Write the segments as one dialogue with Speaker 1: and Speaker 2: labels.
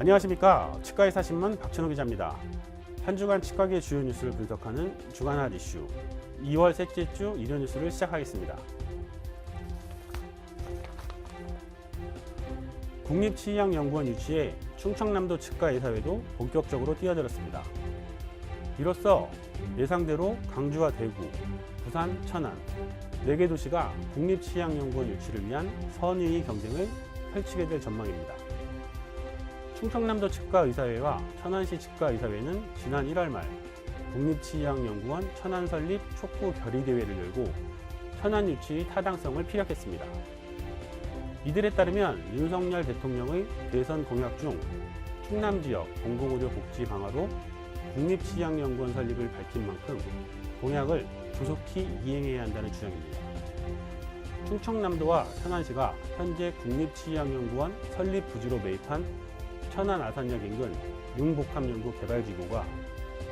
Speaker 1: 안녕하십니까 치과의사 신문 박찬호 기자입니다. 한 주간 치과계 주요 뉴스를 분석하는 주간 핫 이슈 2월 셋째 주 일요 뉴스를 시작하겠습니다. 국립치의학연구원 유치에 충청남도 치과의사회도 본격적으로 뛰어들었습니다. 이로써 예상대로 강주와 대구, 부산, 천안 4개 도시가 국립치의학연구원 유치를 위한 선의의 경쟁을 펼치게 될 전망입니다. 충청남도 치과의사회와 천안시 치과의사회는 지난 1월 말 국립치의학연구원 천안 설립 촉구 결의 대회를 열고 천안 유치 타당성을 피력했습니다. 이들에 따르면 윤석열 대통령의 대선 공약 중 충남 지역 공공의료 복지 강화로 국립치의학연구원 설립을 밝힌 만큼 공약을 조속히 이행해야 한다는 주장입니다. 충청남도와 천안시가 현재 국립치의학연구원 설립 부지로 매입한 천안 아산역 인근 융복합연구 개발지구가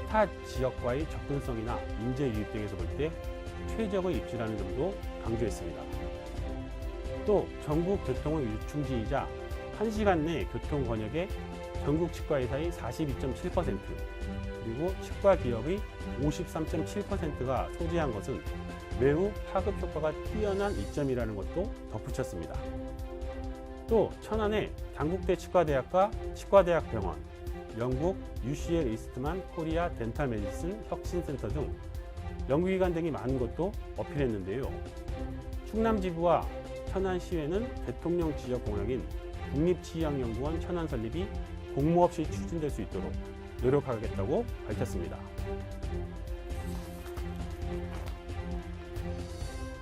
Speaker 1: 타 지역과의 접근성이나 인재 유입 등에서 볼 때 최적의 입지라는 점도 강조했습니다. 또 전국 교통의 유충지이자 1시간 내 교통 권역의 전국 치과의사의 42.7% 그리고 치과 기업의 53.7%가 소재한 것은 매우 파급 효과가 뛰어난 이점이라는 것도 덧붙였습니다. 또 천안에 단국대 치과대학과 치과대학병원, 영국 UCL 이스트만 코리아 덴탈 메디슨 혁신센터 등 연구기관 등이 많은 것도 어필했는데요. 충남 지부와 천안시회는 대통령 지역 공약인 국립치의학연구원 천안 설립이 공모 없이 추진될 수 있도록 노력하겠다고 밝혔습니다.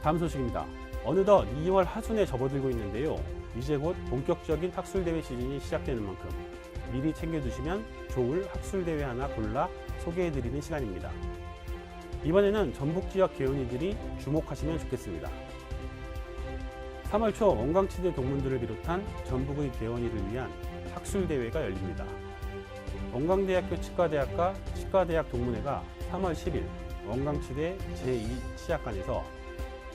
Speaker 1: 다음 소식입니다. 어느덧 2월 하순에 접어들고 있는데요. 이제 곧 본격적인 학술대회 시즌이 시작되는 만큼 미리 챙겨두시면 좋을 학술대회 하나 골라 소개해드리는 시간입니다. 이번에는 전북 지역 개원이들이 주목하시면 좋겠습니다. 3월 초 원광치대 동문들을 비롯한 전북의 개원이를 위한 학술대회가 열립니다. 원광대학교 치과대학과 치과대학 동문회가 3월 10일 원광치대 제2치약관에서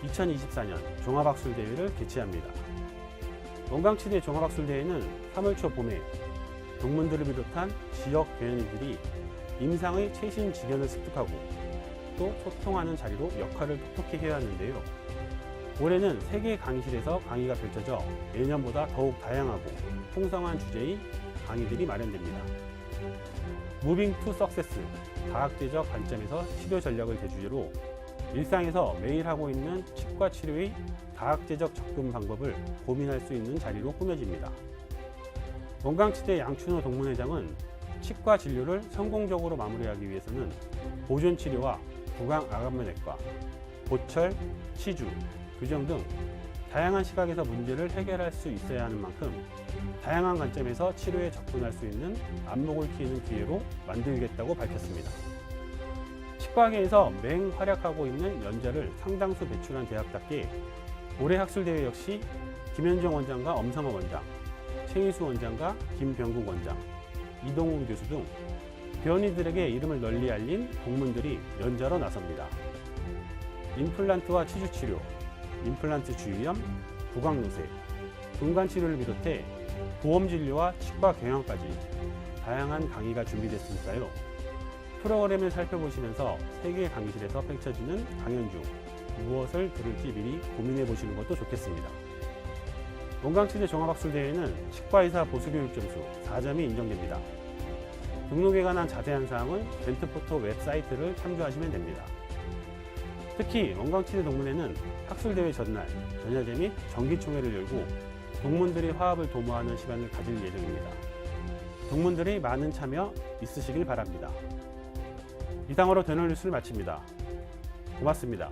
Speaker 1: 2024년 종합학술대회를 개최합니다. 원광치대 종합학술대회는 3월 초 봄에 동문들을 비롯한 지역 교연이들이 임상의 최신 지견을 습득하고 또 소통하는 자리로 역할을 톡톡히 해왔는데요. 올해는 세개 강의실에서 강의가 펼쳐져 예년보다 더욱 다양하고 풍성한 주제의 강의들이 마련됩니다. 무빙 투 석세스, 다학제적 관점에서 치료 전략을 대주제로 일상에서 매일 하고 있는 치과 치료의 다학제적 접근 방법을 고민할 수 있는 자리로 꾸며집니다. 원광치대 양춘호 동문회장은 치과 진료를 성공적으로 마무리하기 위해서는 보존 치료와 구강 아감면외과, 보철, 치주, 교정 등 다양한 시각에서 문제를 해결할 수 있어야 하는 만큼 다양한 관점에서 치료에 접근할 수 있는 안목을 키우는 기회로 만들겠다고 밝혔습니다. 치과계에서 맹활약하고 있는 연자를 상당수 배출한 대학답게 올해 학술대회 역시 김현정 원장과 엄성호 원장, 최희수 원장과 김병국 원장, 이동훈 교수 등 변이들에게 이름을 널리 알린 동문들이 연자로 나섭니다. 임플란트와 치주 치료, 임플란트 주위염, 구강노쇠, 분간 치료를 비롯해 보험 진료와 치과 경영까지 다양한 강의가 준비됐으니까요. 프로그램을 살펴보시면서 세개 강의실에서 펼쳐지는 강연 중 무엇을 들을지 미리 고민해 보시는 것도 좋겠습니다. 원광치대 종합학술대회는 치과의사 보수교육 점수 4점이 인정됩니다. 등록에 관한 자세한 사항은 벤트포토 웹사이트를 참조하시면 됩니다. 특히 원광치대 동문회는 학술대회 전날 전야제 및 정기총회를 열고 동문들이 화합을 도모하는 시간을 가질 예정입니다. 동문들이 많은 참여 있으시길 바랍니다. 이상으로 대널 뉴스를 마칩니다. 고맙습니다.